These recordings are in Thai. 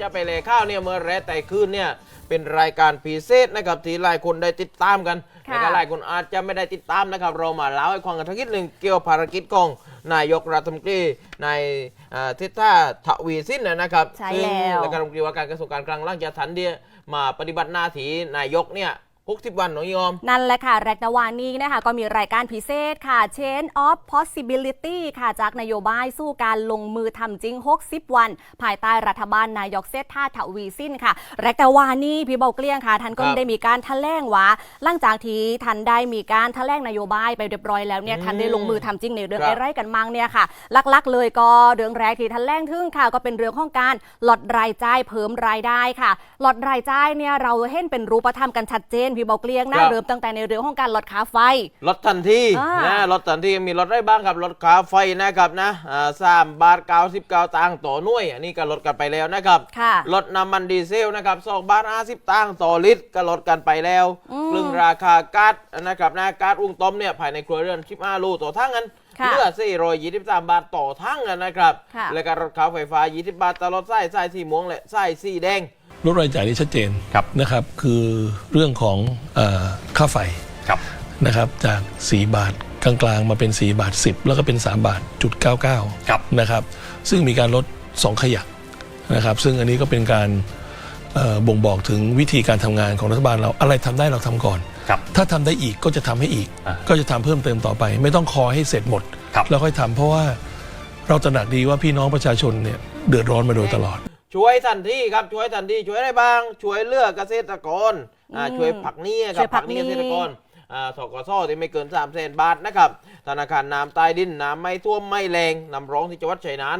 ก่อนจะไปเลยข้าวเนี่ยเมื่อแรแต่คืนเนี่ยเป็นรายการพิเศษนะครับที่หลายคนได้ติดตามกันค่ะแล้วก็หลายคนอาจจะไม่ได้ติดตามนะครับ เรามาเล่าให้ฟังกันทักนิดหนึ่งเกี่ยวกับภารกิจของนายกรัฐมนตรีในอ่าทิศท่าทวีสินนะครับใช่ซึ่งแล้วและการรัฐมนตรีว่าการกระทรวงการคลังหล่างจากทันเดียมาปฏิบัติหน้าที่นายกเนี่ย 60 วันน้องยอม นั่นแหละค่ะ แรกนวานี้นะคะ ก็มีรายการพิเศษค่ะ Chain of Possibility ค่ะ จากนโยบายสู้การลงมือทำจริง 60 วัน ภายใต้รัฐบาลนายกเซตท่าทวีสิ้นค่ะ แรกนวานี้พี่เบาเกลี้ยงค่ะท่านก็ครับได้มีการแถลงว่าหลังจากที่ท่านได้มีการแถลงนโยบายไปเรียบร้อยแล้วเนี่ยอืมท่านได้ลงมือทำจริงในเรื่องครับไอ้ไรกันมังเนี่ยค่ะลักๆ เลยก็เรื่องแรกที่ท่านแรกถึงค่ะ ก็เป็นเรื่องของการลดรายจ่ายเพิ่มรายได้ค่ะลดรายจ่ายเนี่ยเราเห็นเป็นรูปธรรมกันชัดเจนพี่เบาเกลี้ยงครันะบเริ่มตั้งแต่ในเรื่องของการลดค่าไฟ ลดทันทีอ่านนะลดทันทีมีลดได้บ้างครับลดค่าไฟนะครับนะอ่าสามบาทเก้าสิบเก้าตังค์ต่อหน่วย อันนี้ก็ลดกันไปแล้วนะครับค่ะ ลดน้ำมันดีเซลนะครับสองบาทห้าสิบตังค์ต่อลิตรก็ลดกันไปแล้วอืมครึ่งราคาก๊าซนะครับนะก๊าซอุ้งต้มเนี่ยภายในครัวเรือน15ลูกต่อทั้งนั้นค่ะเหลือ423 บาทต่อทั้งนั้นนะครับ ค่ะ แล้วก็ลดค่าไฟฟ้า 20 บาทตลอดสายสายสีม่วงและสายสีแดง ลดรายจ่ายที่ชัดเจนครับนะครับ คือเรื่องของเออค่าไฟครับนะครับจาก 4 บาทกลางๆ มาเป็น 4 บาท 10 แล้วก็เป็น 3 บาทจุด99ครับนะครับซึ่งมีการลด 2 ขยักนะครับ ซึ่งอันนี้ก็เป็นการเอ่อบ่งบอกถึงวิธีการทำงานของรัฐบาลเราอะไรทำได้เราทำก่อนครับถ้าทำได้อีกก็จะทำให้อีกอ่าก็จะทำเพิ่มเติมต่อไป ไม่ต้องคอให้เสร็จหมดครับแล้วค่อยทำเพราะว่าเราตระหนักดีว่าพี่น้องประชาชนเนี่ยเดือดร้อนมาโดยตลอด ช่วยทันทีครับช่วยทันทีช่วยอะไรบ้าง ช่วยเลือกเกษตรกรอ่าอืมช่วยผักหนี้คช่รัวบยผัผักกหหนี้นี้ เกษตรกรอ่าสกสที่ไม่เกิน3 0 0 0 0 0บาทนะครับธนาคารน้ำใต้ดินน้ำไม่ท่วมไม่แรงนำร้องที่จังหวัดชัยนาท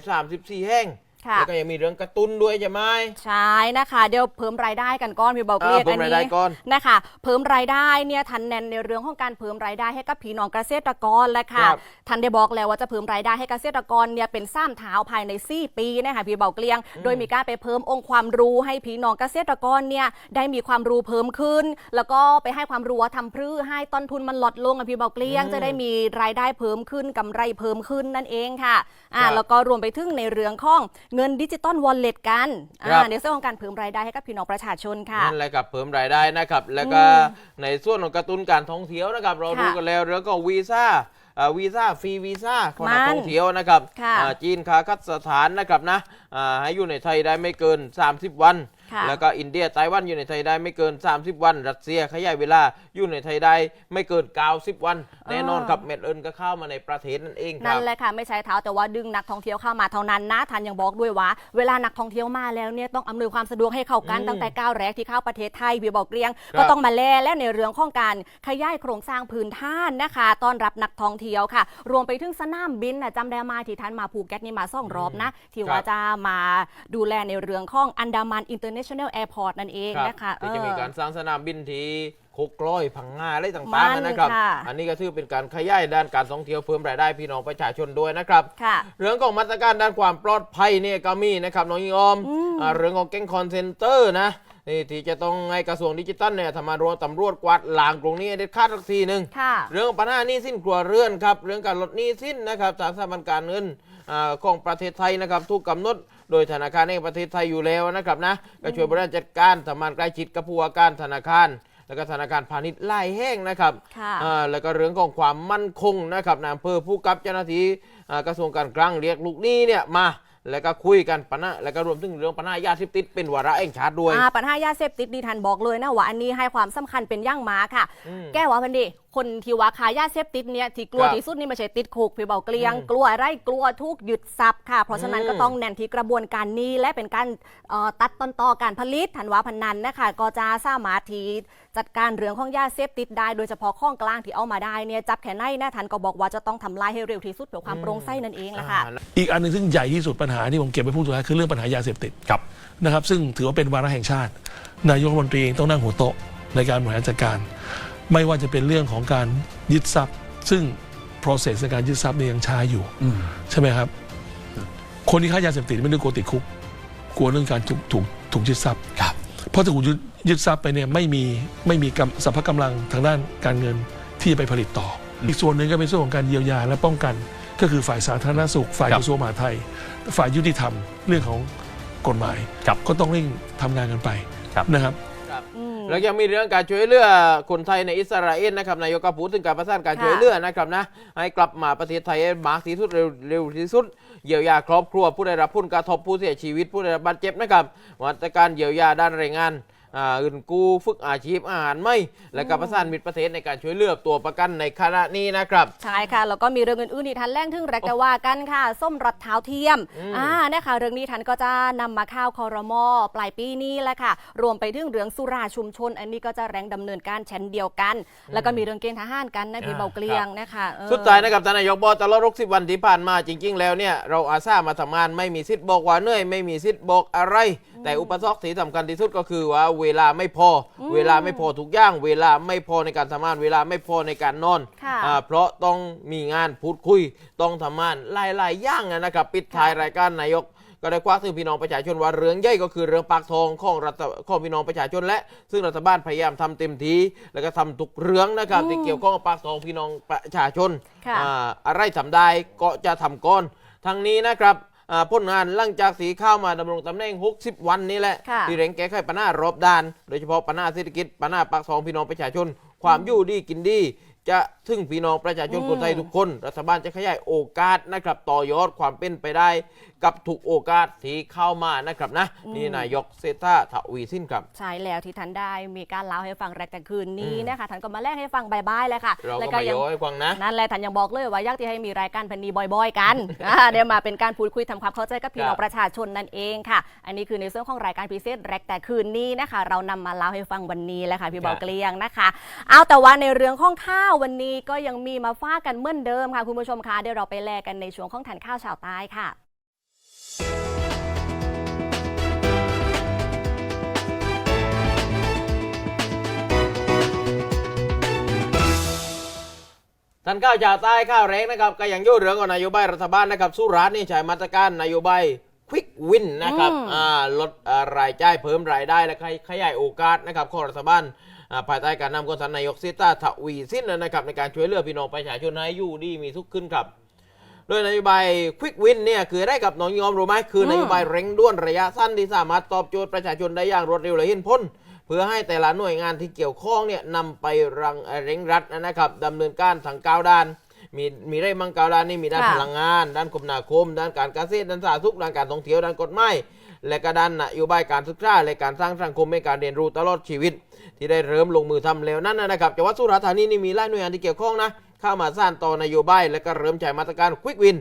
834แห่ง ค่ะ แล้วก็ยังมีเรื่องกระตุ้นด้วยใช่ไหม ใช่นะคะ เดี๋ยวเพิ่มรายได้กันก้อนพี่เบาเกลียกอ่าเพิ่มรายได้ก่อน นะคะ เพิ่มรายได้เนี่ยทันแนนในเรื่องของการเพิ่มรายได้ให้กับพี่น้องเกษตรกรและค่ะครับทันได้บอกแล้วว่าจะเพิ่มรายได้ให้เกษตรกรเนี่ยเป็นซ้ำเท้าภายใน 4 ปีนะคะพี่เบาเกลียง โดยมีการไปเพิ่มองค์ความรู้ให้พี่น้องเกษตรกรเนี่ยได้มีความรู้เพิ่มขึ้น แล้วก็ไปให้ความรู้ว่าทำพืชให้ต้นทุนมันลดลงอะพี่เบาเกลียง อืมจะได้มีรายได้เพิ่มขึ้นกำไรเพิ่มขึ้นนั่นเองค่ะอ่าครับ แล้ว ก็รวมไปถึงในเรื่องของเงินดิจิตอลวอลเล็ตกันครับอ่าในเรื่องของการเพิ่มรายได้ให้กับพี่น้องประชาชนค่ะ นั่นแหละครับเพิ่มรายได้นะครับ แล้วก็อืมในส่วนของกระตุ้นการท่องเที่ยวนะครับ เราค่ะรู้กันแล้วเรื่องของวีซ่าอ่าวีซ่าฟรีวีซ่าของนักมันท่องเที่ยวนะครับค่ะอ่าจีนคาคัดสถานนะครับนะอ่าให้อยู่ในไทยได้ไม่เกิน 30 วัน ค่ะแล้วก็อินเดียไต้หวันอยู่ในไทยได้ไม่เกิน 30 วัน รัสเซียขยายเวลาอยู่ในไทยได้ไม่เกิน 90 วัน แน่นอนครับเม็ดเอิญก็เข้ามาในประเทศนั่นเองคนั่รันบแหละค่ะไม่ใช่เท้าแต่ว่าดึงนักท่องเที่ยวเข้ามาเท่านั้นนะท่านยังบอกด้วยว่า เวลานักท่องเที่ยวมาแล้วเนี่ยต้องอำนวยความสะดวกให้เข้ากันอืมตั้งแต่ก้าวแรกที่เข้าประเทศไทยพี่บอกเกลียงครับก็ต้องมาแลและในเรื่องของการขยายโครงสร้างพื้นท่านนะคะต้อนรับนักท่องเที่ยวค่ะ รวมไปถึงสนามบินนะจำได้มาที่ท่านมาภูเก็ตนี่มาซ่องรอบนะที่ว่าจะมาดูแลในเรื่องของอันดามันอินเตอร์เนชั่นแนลแอร์พอร์ตนั่นเองครับนะคะที่จะมีเออการสร้างสนามบินที่โคกร้อยพังงาอะไรต่างมัๆนนะครับค่ะอันนี้ก็ถือเป็นการขยายด้านการท่องเที่ยวเพิ่มรายได้พี่น้องประชาชนด้วยนะครับค่ะเรื่องของมาตรการด้านความปลอดภัยเนี่ยก็มีนะครับน้องยิงออมอืมอ่าเรื่องของแก๊งคอนเซนเตอร์นะนี่ที่จะต้องให้กระทรวงดิจิทัลเนี่ยทำมารวมตำรวจกวาดล้างกรงนี้ให้เด็ดขาดสักทีหนึ่งค่ะเรื่องของปัญหาหนี้สิ้นครัวเรือนครับ เรื่องการลดหนี้สิ้นนะครับจากสถาบันการเงินอ่า ของประเทศไทยนะครับถูกกำหนดโดยธนาคารแห่งประเทศไทยอยู่แล้วนะครับนะก็ช่วยบริหารจัดการทำงานใกล้ชิดกับผู้ว่าการธนาคาร แล้วก็ธนาคารพาณิชย์ไล่แห้งนะครับค่ะอ่าแล้วก็เรื่องของความมั่นคงนะครับนายอำเภอผู้กับเจ้าหน้าที่อ่ากระทรวงการคลังเรียกลูกหนี้เนี่ยมาแล้วก็คุยกันปัญหาแล้วก็รวมถึงเรื่องปัญหายาเสพติดเป็นวาระแห่งชาติด้วยอ่าปัญหายาเสพติดดีทันบอกเลยนะว่าอันนี้ให้ความสำคัญเป็นอย่างมากค่ะอืมแก้ว่าพันดี คนที่ว่าขายยาเสพติดเนี่ยที่กลัวครับที่สุดนี่ไม่ใช่ติดคุกพี่เบาเกลียง อืมกลัวอะไรกลัวทุกหยุดทรัพย์ค่ะ เพราะฉะนั้นอืม ก็ต้องแน่นที่กระบวนการนี้และเป็นการเอ่อตัดต้นต่อการผลิตธันวาพันนันนะคะก็จะสามารถที่จัดการเรื่องของยาเสพติดได้ โดยเฉพาะข้องกลางที่เอามาได้เนี่ยจับแค่ไหนนะทันก็บอกว่าจะต้องทำลายให้เร็วที่สุดเพื่อความโปร่งใสนั่นเองแหละค่ะ อ่าอีกอันหนึงซึ่งใหญ่ที่สุดปัญหาที่ผมเก็บไว้พูดสุดท้ายคือเรื่องปัญหายาเสพติดครับ นะครับซึ่งถือว่าเป็นวาระแห่งชาติ นายกรัฐมนตรีเองต้องนั่งหัวโต๊ะในการบริหารจัดการ ไม่ว่าจะเป็นเรื่องของการยึดทรัพย์ ซึ่ง process ในการยึดทรัพย์เนี่ยยังช้าอยู่อืมใช่ไหมครับ คนที่ค้ายาเสพติดไม่ได้กลัวติดคุกกลัวเรื่องการถูกถูกถูกยึดทรัพย์ครับเพราะถ้าถูกยึดยึดทรัพย์ไปเนี่ยไม่มีไม่มีกำสัพพะกำลังทางด้านการเงินที่จะไปผลิตต่อออีกส่วนหนึ่งก็เป็นส่วนของการเยียวยาและป้องกัน ก็คือฝ่ายสาธารณสุข ฝ่ายครับกระทรวงมหาดไทย ฝ่ายยุติธรรมเรื่องของกฎหมายครับก็ต้องเร่งทำงานกันไปครับนะครับ ครับอืม แล้วยังมีเรื่องการช่วยเหลือคนไทยในอิสราเอลนะครับนายกก็พูดถึงการประสานการค่ะช่วยเหลือนะครับนะให้กลับมาประเทศไทยให้มากที่สุดเร็วเร็วที่สุดเยียวยาครอบครัวผู้ได้รับผลกระทบผู้เสียชีวิตผู้ได้รับบาดเจ็บนะครับมาตรการเยียวยาด้านแรงงานอ่า เงินกู้ฝึกอาชีพอาหารไม่ และการประสานมิตรประเทศในการช่วยเหลือตัวประกันในขณะนี้นะครับ ใช่ค่ะ แล้วก็มีเรื่องอื่นๆที่ทันแรงถึงแรกแต่ว่ากันค่ะ ส้มรัดเท้าเทียมอืมอ่านะคะเรื่องนี้ทันก็จะนำมาเข้าวคอรมอปลายปีนี้แหละค่ะ รวมไปถึงเรื่องสุราชุมชน อันนี้ก็จะแรงดำเนินการเช่นเดียวกัน แล้วก็มีเรื่องเกณฑ์ทหารกันนะพี่อ่าเบาเกลียงนะคะเออสุดท้ายนะครับท่านนายกบอกตลอด60วันที่ผ่านมาจริง ๆ แล้วเนี่ยเราอาสามาทำงานไม่มีสิทธิ์บอกว่าเหนื่อยไม่มีสิทธิ์บอกอะไร แต่อุปสรรคที่สำคัญที่สุดก็คือว่าเวลาไม่พออเวลาไม่พอทุกอย่าง เวลาไม่พอในการทำงาน เวลาไม่พอในการนอนค่ะอ่าเพราะต้องมีงานพูดคุย ต้องทำงานหลายๆอย่างนะครับ ปิดท้ายรายการนายก ก็ได้คว้าถึงพี่น้องประชาชนว่าเรื่องใหญ่ก็คือเรื่องปากท้องของรัฐของพี่น้องประชาชนและ ซึ่งรัฐบาลพยายามทำเต็มที่แล้วก็ทำทุกเรื่องนะครับที่เกี่ยวข้องกับปากท้องพี่น้องประชาชนค่ะ อ่าอะไรทำได้ก็จะทำก่อนทั้งนี้นะครับอ่า พ้นงานหลังจากสีข้าวมาดำรงตำแหน่ง 60 วันนี้แหละค่ะที่เร่งแก้ไขปัญหารอบด้าน โดยเฉพาะปัญหาเศรษฐกิจปัญหาปากท้องพี่น้องประชาชน ความอยู่ดีกินดี จะถึงพี่น้องประชาชนคนไทยทุกคน รัฐบาลจะขยายโอกาสนะครับต่อยอดความเป็นไปได้ กับทุกโอกาสที่เข้ามานะครับนะ นี่นายกเซธาทวีสินครับ ใช่แล้วที่ท่านได้มีการเล่าให้ฟังแรกแต่คืนนี้นะคะท่านก็มาแลกให้ฟังบายๆเลยค่ะเราแล้วก็ก็มายัโยงให้ฟังนะ นั่นแหละท่านยังบอกเลยว่าอยากที่ให้มีรายการพันนีบ่อย ๆ กันอ่าเดี๋ยวมาเป็นการพูดคุยทำความเข้าใจกับพี่น้องครับประชาชนนั่นเองค่ะ อันนี้คือในส่วนของรายการพิเศษแรกแต่คืนนี้นะคะ เรานำมาเล่าให้ฟังวันนี้แหละค่ะพี่เบาเกลียงนะคะ เอาแต่ว่าในเรื่องของข้าววันนี้ก็ยังมีมาฟ้ากันเหมือนเดิมค่ะคุณผู้ชมคะเดี๋ยวเราไปแลกกันในช่วงของทานข้าวชาวใต้ค่ะ ท่านข้าวชาวใต้ข้าวแรงนะครับก็ยังยุ่งเรื่องของนโยบายรัฐบาลนะครับสุราษฎร์นี่ใช้มาตรการนโยบายควิกวินนะครับอืมอ่าลดอ่ารายจ่ายเพิ่มรายได้และขยขยายโอกาสนะครับของรัฐบาลอ่าภายใต้การนำของท่านนายกซิตาทวีสินนะครับในการช่วยเหลือพี่น้องประชาชนให้อยู่ดีมีทุกข์ขึ้นครับโดยนโยบายควิกวินเนี่ยคือได้กับน้องยอมรู้ไหมคือมนโยบายเร่งด่วนระยะสั้นที่สามารถตอบโจทย์ประชาชนได้อย่างรวดเร็วและเห็นผลเพื่อให้แต่ละหน่วยงานที่เกี่ยวข้องเนี่ยนำไปรังเร่งรัดนะครับดำเนินการทางก้าวด้านมีมีได้มังกาวด้านนี่มีด้านค่ะพลังงาน ด้านคมนาคม ด้านการเกษตรด้านสาธารณสุขด้านการท่องเที่ยวด้านกฎหมายและก็ด้านนโยบายการศึกษาและการสร้างสังคมให้การเรียนรู้ตลอดชีวิต ที่ได้เริ่มลงมือทำแล้วนั่นนะครับจังหวัดสุราษฎร์ธานีนี่มีหลายหน่วยงานที่เกี่ยวข้องนะ เข้ามาสร้างต่อนโยบายและก็เริ่มใช้มาตรการควิกวิน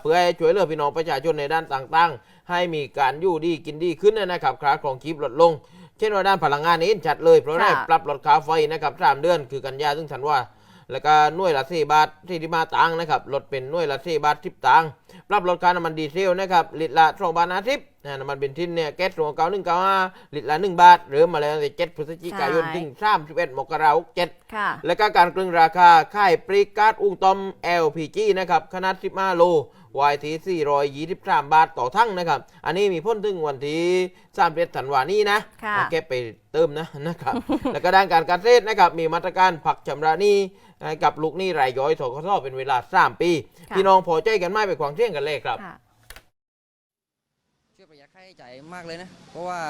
เพื่อให้ช่วยเหลือพี่น้องประชาชนในด้านต่างๆ ให้มีการอยู่ดีกินดีขึ้นนะครับค่าของชีพลดลง เช่นว่าด้านพลังงานนี้เห็นชัดเลยเพราะได้ค่ะปรับลดค่าไฟนะครับสามเดือนคือกันยาถึงธันวาแล้วก็หน่วยละสี่บาทที่ที่มาตังค์นะครับลดเป็นหน่วยละสี่บาททิบตังค์ปรับลดค่าน้ำมันดีเซลนะครับลิตรละสองบาทห้าสิบนะน้ำมันเบนซินเนี่ยแก๊สรวมเก้าหนึ่งเก้าห้าลิตรละหนึ่งบาท เริ่มมาแล้วในเจ็ดพฤศจิกายนใช่ถึงสามสิบเอ็ดมกราคมเจ็ดค่ะและก็การกลึงราคาค่ายปรีกาดอุ้งตอม LPG นะครับขนาด15โล YT 423บาทต่อทั้งนะครับ อันนี้มีพ้นถึงวันที่31ธันวานี้นะค่ะเอาเก็บไปเติมนะนะครับ แล้วก็ด้านการเกษตรนะครับ มีมาตรการผักชำระหนี้ให้กับลูกหนี้รายย่อยทกสเป็นเวลา3ปีค่ะพี่น้องพอใจกันไหมไปควางเที่ยงกันเลยครับค่ะ ช่วยประหยัดค่าใช้จ่ายมากเลยนะ เพราะว่า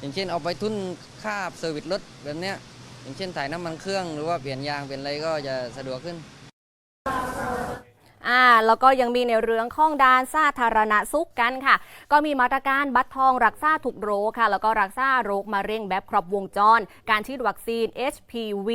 อย่างเช่นเอาไปทุนค่าเซอร์วิสรถแบบเนี้ยอย่างเช่นถ่ายน้ำมันเครื่องหรือว่าเปลี่ยนยางเปลี่ยนอะไรก็จะสะดวกขึ้น อ่าแล้วก็ยังมีในเรื่องข้องดานสาธารณสุขกันค่ะ ก็มีมาตรการบัตรทองรักษาถูกโรคค่ะ แล้วก็รักษาโรคมะเร็งแบบครบวงจร การฉีดวัคซีน HPV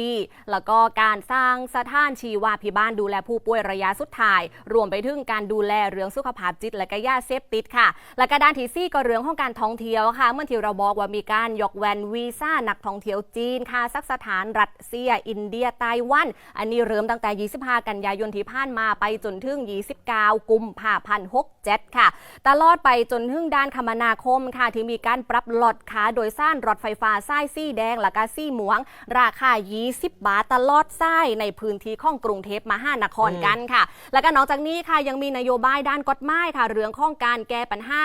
แล้วก็การสร้างสถานชีวาพิบาลดูแลผู้ป่วยระยะสุดท้าย รวมไปถึงการดูแลเรื่องสุขภาพจิตและก็ยาเสพติดค่ะ และก็ด้านที่ซี่ก็เรื่องของการท่องเที่ยวค่ะ เมื่อที่เราบอกว่ามีการยกแวนวีซ่านักท่องเที่ยวจีนค่ะซักสถานรัสเซีย อินเดียไต้หวัน อันนี้เริ่มตั้งแต่ 25 กันยายนที่ผ่านมาไปจนถึง29 กุมภาพันธ์67ค่ะ ตลอดไปจนถึงด้านคมนาคมค่ะ ที่มีการปรับลดค่าโดยสารรถไฟฟ้าสายสีแดงและก็สีม่วง ราคา 20 บาทตลอดสายในพื้นที่ของกรุงเทพมหานครกันค่ะ แล้วก็นอกจากนี้ค่ะยังมีนโยบายด้านกฎหมายค่ะ เรื่องของการแก้ปัญหา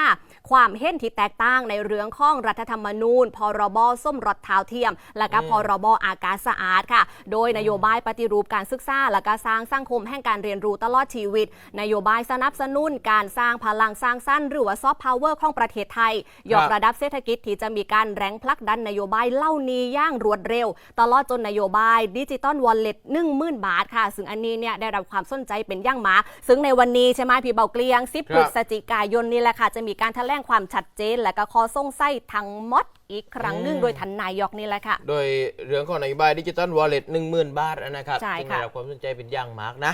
ความเห็นที่แตกต่างในเรื่องของรัฐธรรมนูญ พรบส้มรถเท้าเทียม และก็พรบอากาศสะอาดค่ะ โดยนโยบายปฏิรูปการศึกษาและก็สร้างสังคมแห่งการเรียนรู้ตลอดชีชีวิต นโยบายสนับสนุนการสร้างพลังสร้างสรรค์หรือว่าซอฟต์พาวเวอร์ของประเทศไทย ยกระดับเศรษฐกิจที่จะมีการแรงผลักดันนโยบายเหล่านี้อย่างรวดเร็ว ตลอดจนนโยบายดิจิตอลวอลเล็ต1 0,000บาทค่ะ ซึ่งอันนี้เนี่ยได้รับความสนใจเป็นอย่างมากซึ่งในวันนี้ใช่ไหมพี่เบาเกลียง10ครับพฤศจิกายนนี่แหละค่ะจะมีการแถลงความชัดเจน และก็ข้อสงสัยทั้งหมดอีกครั้งหนึ่งโดยทันนายกนี่แหละค่ะ โดยเรื่องของนโยบายดิจิตอลวอลเล็ตหนึ่งหมื่นบาทนะครับใช่ซึ่งค่ะได้รับความสนใจเป็นอย่างมากนะ